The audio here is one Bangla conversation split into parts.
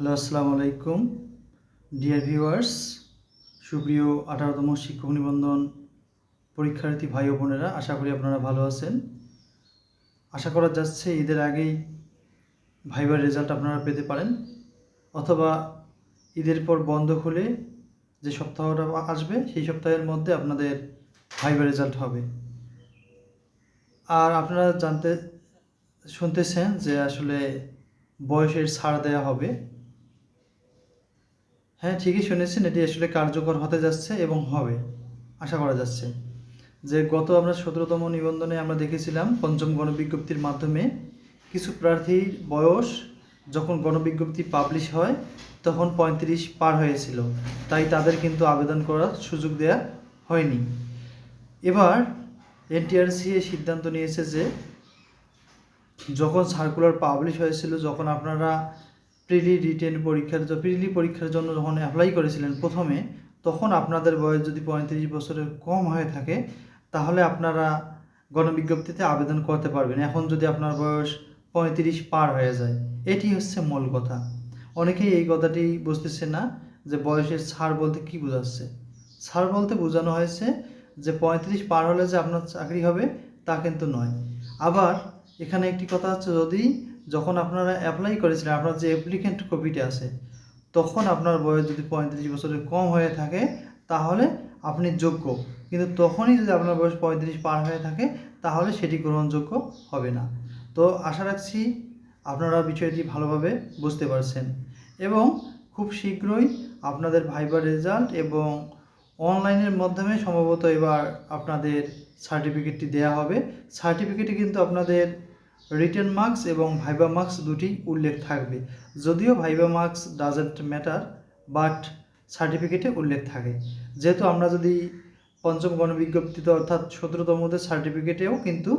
হ্যালো, আসসালামু আলাইকুম। ডিয়ার ভিউয়ার্স সুপ্রিয় আঠারোতম শিক্ষক নিবন্ধন পরীক্ষার্থী ভাই ও বোনেরা, আশা করি আপনারা ভালো আছেন। আশা করা যাচ্ছে ঈদের আগেই ভাইবার রেজাল্ট আপনারা পেতে পারেন, অথবা ঈদের পর বন্ধ খুলে যে সপ্তাহটা আসবে, সেই সপ্তাহের মধ্যে আপনাদের ভাইবার রেজাল্ট হবে। আর আপনারা জানতে শুনতেছেন যে আসলে বয়সের ছাড় দেওয়া হবে। হ্যাঁ ঠিকই শুনেছেন, এটি আসলে কার্যকর হতে যাচ্ছে এবং হবে, আশা করা যাচ্ছে। যে গত আমরা সতেরোতম নিবন্ধনে আমরা দেখেছিলাম, পঞ্চম গণবিজ্ঞপ্তির মাধ্যমে কিছু প্রার্থীর বয়স যখন গণবিজ্ঞপ্তি পাবলিশ হয়, তখন পঁয়ত্রিশ পার হয়েছিল। তাই তাদের কিন্তু আবেদন করার সুযোগ দেওয়া হয়নি। এবার এনটিআরসি এ সিদ্ধান্ত নিয়েছে যে, যখন সার্কুলার পাবলিশ হয়েছিল, যখন আপনারা প্রিলি রিটেন পরীক্ষার প্রিলি পরীক্ষার জন্য যখন অ্যাপ্লাই করেছিলেন প্রথমে, তখন আপনাদের বয়স যদি পঁয়ত্রিশ বছরের কম হয়ে থাকে, তাহলে আপনারা গণবিজ্ঞপ্তিতে আবেদন করতে পারবেন। এখন যদি আপনার বয়স পঁয়ত্রিশ পার হয়ে যায়, এটি হচ্ছে মূল কথা। অনেকেই এই কথাটি বুঝতেছে না যে বয়সের ছাড় বলতে কি বোঝাচ্ছে। ছাড় বলতে বোঝানো হয়েছে যে পঁয়ত্রিশ পার হলে যে আপনার চাকরি হবে, তা কিন্তু নয়। আবার এখানে একটি কথা হচ্ছে, যদি যখন আপনারা অ্যাপ্লাই করেছিলেন, আপনার যে অ্যাপ্লিকেন্ট কপিটা আছে, তখন আপনার বয়স যদি পঁয়ত্রিশ বছরের কম হয়ে থাকে, তাহলে আপনি যোগ্য। কিন্তু তখনই যদি আপনার বয়স পঁয়ত্রিশ পার হয়ে থাকে, তাহলে সেটি গ্রহণযোগ্য হবে না। তো আশা রাখছি আপনারা বিষয়টি ভালোভাবে বুঝতে পারছেন। এবং খুব শীঘ্রই আপনাদের ভাইবার রেজাল্ট এবং অনলাইনের মাধ্যমে সম্ভবত এবার আপনাদের সার্টিফিকেটটি দেওয়া হবে। সার্টিফিকেটে কিন্তু আপনাদের রিটেন মার্কস এবং ভাইবা মার্কস দুটি উল্লেখ থাকবে। যদিও viva marks doesn't matter but সার্টিফিকেটে উল্লেখ থাকে। যেহেতু আমরা যদি পঞ্চম গণবিজ্ঞপ্তিতে অর্থাৎ সতেরোতমদের সার্টিফিকেটেও কিন্তু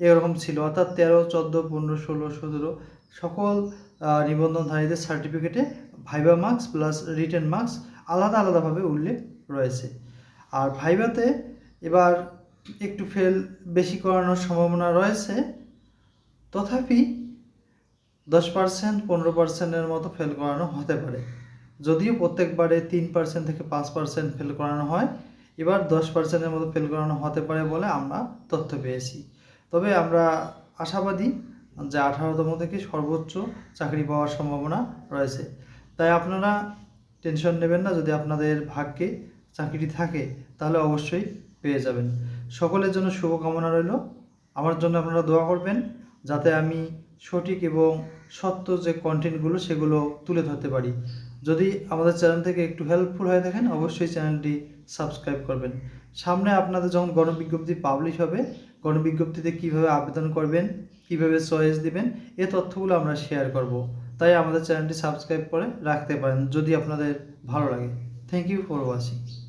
এরকম ছিল, অর্থাৎ তেরো, চোদ্দ, পনেরো, ষোলো, সতেরো, সকল নিবন্ধনধারীদের সার্টিফিকেটে viva marks plus written marks আলাদা আলাদাভাবে উল্লেখ রয়েছে। আর ভাইভাতে এবার একটু ফেল বেশি করানোর সম্ভাবনা রয়েছে। তথাপি দশ পার্সেন্ট পনেরো পার্সেন্টের মতো ফেল করানো হতে পারে। যদিও প্রত্যেকবারে তিন পার্সেন্ট থেকে পাঁচ পার্সেন্ট ফেল করানো হয়, এবার দশ পার্সেন্টের মতো ফেল করানো হতে পারে বলে আমরা তথ্য পেয়েছি। তবে আমরা আশাবাদী যে আঠারোতম থেকে সর্বোচ্চ চাকরি পাওয়ার সম্ভাবনা রয়েছে। তাই আপনারা টেনশন নেবেন না, যদি আপনাদের ভাগ্যে চাকরি থাকে, তাহলে অবশ্যই পেয়ে যাবেন। সকলের জন্য শুভকামনা রইল। আমার জন্য আপনারা দোয়া করবেন। যাতে আমি সঠিক এবং সত্য যে কন্টেন্টগুলো সেগুলো তুলে ধরতে পারি। যদি আমাদের চ্যানেল থেকে একটু হেল্পফুল হয়ে থাকেন অবশ্যই চ্যানেলটি সাবস্ক্রাইব করবেন। সামনে আপনাদের যখন গণবিজ্ঞপ্তি পাবলিশ হবে, গণবিজ্ঞপ্তিতে কীভাবে আবেদন করবেন, কীভাবে চয়েস দিবেন, এ তথ্যগুলো আমরা শেয়ার করব। তাই আমাদের চ্যানেলটি সাবস্ক্রাইব করে রাখতে পারেন যদি আপনাদের ভালো লাগে। Thank you for watching